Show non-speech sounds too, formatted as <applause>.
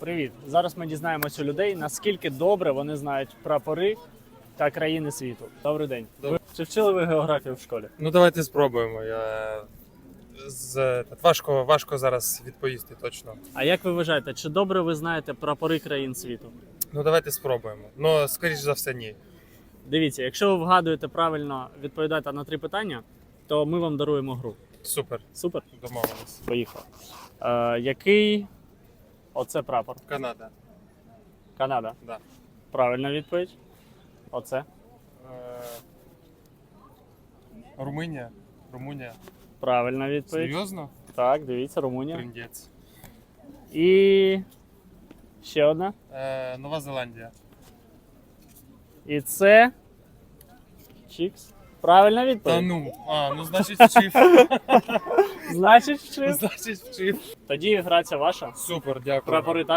Привіт! Зараз ми дізнаємося у людей, наскільки добре вони знають прапори та країни світу. Добрий день. Добрий. Чи вчили ви географію в школі? Ну давайте спробуємо. Я з важко, важко зараз відповісти точно. А як ви вважаєте, чи добре ви знаєте прапори країн світу? Ну давайте спробуємо. Ну скоріш за все, ні. Дивіться, якщо ви вгадуєте правильно відповідаєте на три питання, то ми вам даруємо гру. Супер, Супер, домовились. поїхали. Е, який оце прапор? Канада. Канада. Да. Правильна відповідь. Оце. Е, Румунія. Румунія. Правильна відповідь. Серйозно? Так, дивіться, Румунія. Трындець. І ще одна. Е, Нова Зеландія. І це. Чікс. Правильна Та відповідь. ну, а, ну значить вчив. <laughs> Значить, вчив. значить вчив. Тоді граця ваша. Супер, дякую. Прапори також.